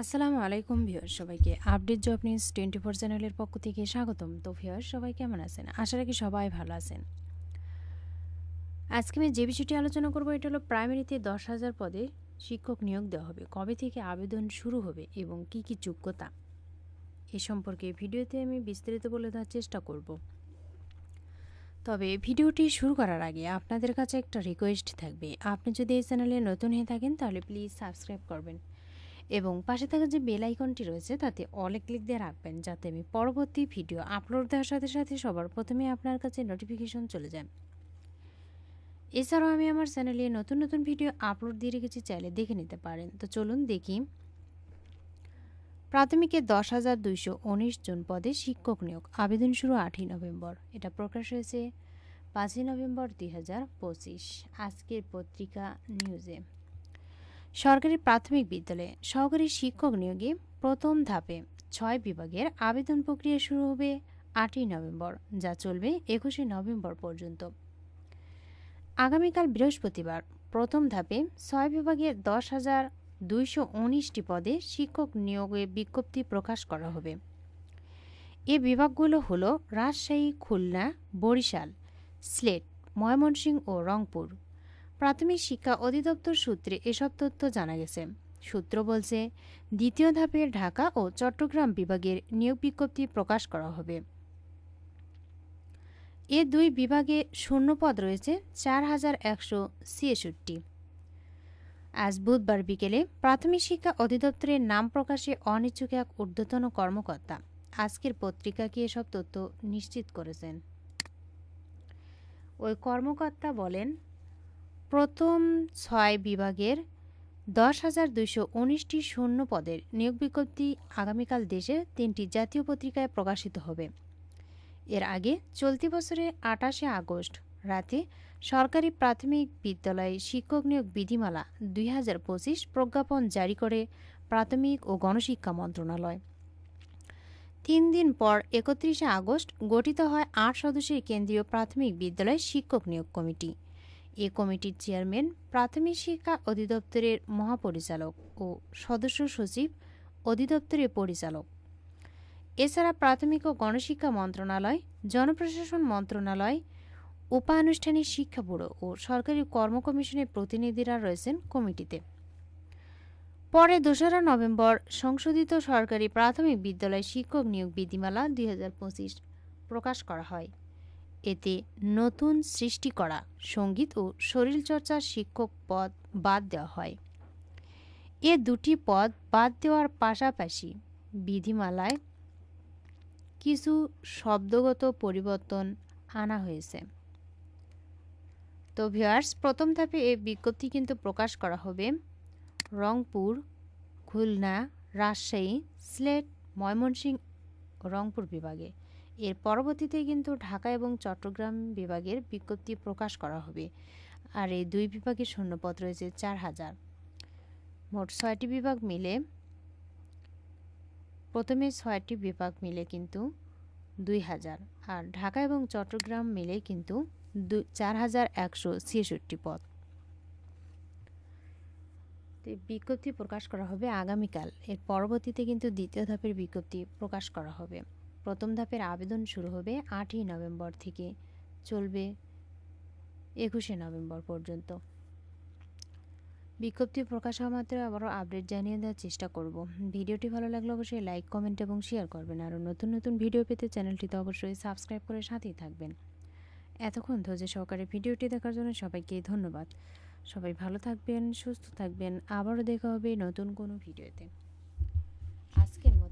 আসসালামু আলাইকুম ভিউয়ার সবাইকে update job news twenty four চ্যানেলের পক্ষ থেকে স্বাগতম। তো ভিউয়ার সবাই কেমন আছেন? আশা রাখি সবাই ভালো আছেন। আজকে আমি যে বিষয়টি আলোচনা করব, এটা হলো প্রাইমারিতে দশ হাজার পদে শিক্ষক নিয়োগ দেওয়া হবে। কবে থেকে আবেদন শুরু হবে এবং কি কি যোগ্যতা? এ সম্পর্কে ভিডিওতে আমি বিস্তারিত বলে দেওয়ার চেষ্টা করব। তবে ভিডিওটি শুরু করার আগে আপনাদের কাছে একটা রিকোয়েস্ট থাকবে। আপনি যদি এই চ্যানেলে নতুন হয়ে থাকেন, তাহলে প্লিজ সাবস্ক্রাইব করবেন। এবং পাশে থাকা যে বেল আইকনটি রয়েছে, তাতে অলে ক্লিক দিয়ে রাখবেন যাতে আমি পরবর্তী ভিডিও আপলোড দেওয়ার সাথে সাথে সবার প্রথমে আপনার কাছে নোটিফিকেশন চলে যায়। এছাড়াও আমি আমার চ্যানেলে নতুন নতুন ভিডিও আপলোড দিয়ে রেখেছি, চাইলে দেখে নিতে পারেন। তো চলুন দেখি। প্রাথমিকে দশ হাজার দুইশো উনিশ জন পদে শিক্ষক নিয়োগ, আবেদন শুরু আটই নভেম্বর। এটা প্রকাশ হয়েছে পাঁচই নভেম্বর দুই হাজার পঁচিশ। আজকের পত্রিকা নিউজে সরকারি প্রাথমিক বিদ্যালয়ে সহকারী শিক্ষক নিয়োগে প্রথম ধাপে ছয় বিভাগের আবেদন প্রক্রিয়া শুরু হবে আটই নভেম্বর, যা চলবে একুশে নভেম্বর পর্যন্ত। আগামীকাল বৃহস্পতিবার প্রথম ধাপে ছয় বিভাগের দশ হাজার দুইশো উনিশটি পদে শিক্ষক নিয়োগে বিজ্ঞপ্তি প্রকাশ করা হবে। এ বিভাগগুলো হলো রাজশাহী, খুলনা, বরিশাল, স্লেট, ময়মনসিংহ ও রংপুর। প্রাথমিক শিক্ষা অধিদপ্তর সূত্রে এসব তথ্য জানা গেছে। সূত্র বলছে, দ্বিতীয় ধাপে ঢাকা ও চট্টগ্রাম বিভাগের নিয়োগ বিজ্ঞপ্তি প্রকাশ করা হবে। এ দুই বিভাগে শূন্যপদ রয়েছে, চার হাজার একশো ছিয়াষট্টি। আজ বুধবার বিকেলে প্রাথমিক শিক্ষা অধিদপ্তরের নাম প্রকাশে অনিচ্ছুক এক ঊর্ধ্বতন কর্মকর্তা আজকের পত্রিকাকে এসব তথ্য নিশ্চিত করেছেন। ওই কর্মকর্তা বলেন প্রথম ছয় বিভাগের দশ হাজার দুইশো উনিশটি শূন্য পদের নিয়োগ বিজ্ঞপ্তি আগামীকাল দেশে তিনটি জাতীয় পত্রিকায় প্রকাশিত হবে। এর আগে চলতি বছরের আটাশে আগস্ট রাতে সরকারি প্রাথমিক বিদ্যালয়ে শিক্ষক নিয়োগ বিধিমালা দুই হাজার পঁচিশ প্রজ্ঞাপন জারি করে প্রাথমিক ও গণশিক্ষা মন্ত্রণালয়। তিন দিন পর একত্রিশে আগস্ট গঠিত হয় আট সদস্যের কেন্দ্রীয় প্রাথমিক বিদ্যালয় শিক্ষক নিয়োগ কমিটি। এ কমিটির চেয়ারম্যান, প্রাথমিক শিক্ষা অধিদপ্তরের মহাপরিচালক ও সদস্য সচিব, অধিদপ্তরের পরিচালক। এছাড়া প্রাথমিক ও গণশিক্ষা মন্ত্রণালয়, জনপ্রশাসন মন্ত্রণালয়, উপানুষ্ঠানিক শিক্ষা ব্যুরো ও সরকারি কর্ম কমিশনের প্রতিনিধিরা রয়েছেন কমিটিতে। পরে দোসরা নভেম্বর সংশোধিত সরকারি প্রাথমিক বিদ্যালয় শিক্ষক নিয়োগ বিধিমালা দুই হাজার পঁচিশ প্রকাশ করা হয়। এতে নতুন সৃষ্টি করা সংগীত ও শরীরচর্চার শিক্ষক পদ বাদ দেওয়া হয়। এ দুটি পদ বাদ দেওয়ার পাশাপাশি বিধিমালায় কিছু শব্দগত পরিবর্তন আনা হয়েছে। তো ভিউয়ার্স, প্রথম ধাপে এই বিজ্ঞপ্তি কিন্তু প্রকাশ করা হবে। রংপুর, খুলনা, রাজশাহী, সিলেট, ময়মনসিংহ, রংপুর বিভাগে। এর পরবর্তীতে কিন্তু ঢাকা এবং চট্টগ্রাম বিভাগের বিজ্ঞপ্তি প্রকাশ করা হবে। আর এই দুই বিভাগের শূন্যপদ রয়েছে চার হাজার। মোট ছয়টি বিভাগ মিলে প্রথমে ছয়টি বিভাগ মিলে কিন্তু দুই হাজার। আর ঢাকা এবং চট্টগ্রাম মিলে কিন্তু চার হাজার একশো ছেষট্টি পদ। বিজ্ঞপ্তি প্রকাশ করা হবে আগামীকাল। এর পরবর্তীতে কিন্তু দ্বিতীয় ধাপের বিজ্ঞপ্তি প্রকাশ করা হবে। প্রথম ধাপের আবেদন শুরু হবে আটই নভেম্বর থেকে। চলবে একুশে নভেম্বর পর্যন্ত। বিজ্ঞপ্তি প্রকাশ হওয়া মাত্র আবারও আপডেট জানিয়ে দেওয়ার চেষ্টা করব। ভিডিওটি ভালো লাগলে অবশ্যই লাইক, কমেন্ট এবং শেয়ার করবেন। আরও নতুন নতুন ভিডিও পেতে চ্যানেলটিতে অবশ্যই সাবস্ক্রাইব করে সাথেই থাকবেন। এতক্ষণ ধৈর্য সহকারে ভিডিওটি দেখার জন্য সবাইকে ধন্যবাদ। সবাই ভালো থাকবেন, সুস্থ থাকবেন। আবারও দেখা হবে নতুন কোনো ভিডিওতে।